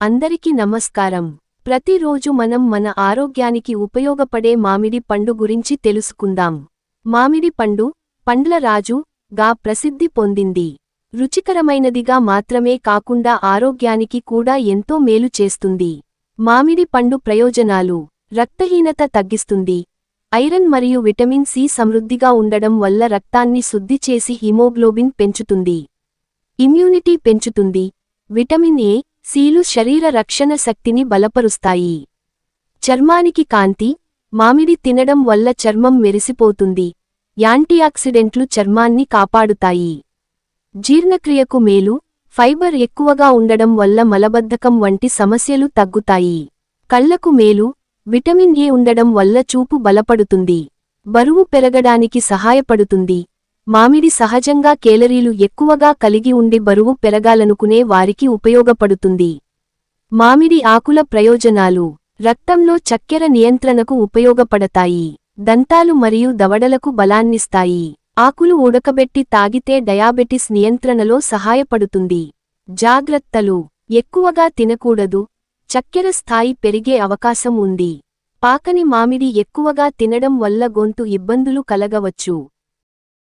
అందరికీ నమస్కారం. ప్రతిరోజు మనం మన ఆరోగ్యానికి ఉపయోగపడే మామిడి పండు గురించి తెలుసుకుందాం. మామిడి పండు పండ్ల రాజు గా ప్రసిద్ధి పొందింది. రుచికరమైనదిగా మాత్రమే కాకుండా ఆరోగ్యానికి కూడా ఎంతో మేలు చేస్తుంది. మామిడి పండు ప్రయోజనాలు రక్తహీనత తగ్గిస్తుంది. ఐరన్ మరియు విటమిన్ సి సమృద్ధిగా ఉండడం వల్ల రక్తాన్ని శుద్ధి చేసి హిమోగ్లోబిన్ పెంచుతుంది. ఇమ్యూనిటీ పెంచుతుంది. విటమిన్ ఏ సీలు శరీర రక్షణ శక్తిని బలపరుస్తాయి. చర్మానికి కాంతి మామిడి తినడం వల్ల చర్మం మెరిసిపోతుంది. యాంటీఆక్సిడెంట్లు చర్మాన్ని కాపాడుతాయి. జీర్ణక్రియకు మేలు ఫైబర్ ఎక్కువగా ఉండడం వల్ల మలబద్ధకం వంటి సమస్యలు తగ్గుతాయి. కళ్ళకు మేలు విటమిన్ ఏ ఉండడం వల్ల చూపు బలపడుతుంది. బరువు పెరగడానికి సహాయపడుతుంది. మామిడి సహజంగా కేలరీలు ఎక్కువగా కలిగి ఉండి బరువు పెరగాలనుకునే వారికి ఉపయోగపడుతుంది. మామిడి ఆకుల ప్రయోజనాలు. రక్తంలో చక్కెర నియంత్రణకు ఉపయోగపడతాయి. దంతాలు మరియు దవడలకు బలాన్నిస్తాయి. ఆకులు ఉడకబెట్టి తాగితే డయాబెటిస్ నియంత్రణలో సహాయపడుతుంది. జాగ్రత్తలు. ఎక్కువగా తినకూడదు. చక్కెర స్థాయి పెరిగే అవకాశం ఉంది. పాకని మామిడి ఎక్కువగా తినడం వల్ల గొంతు ఇబ్బందులు కలగవచ్చు.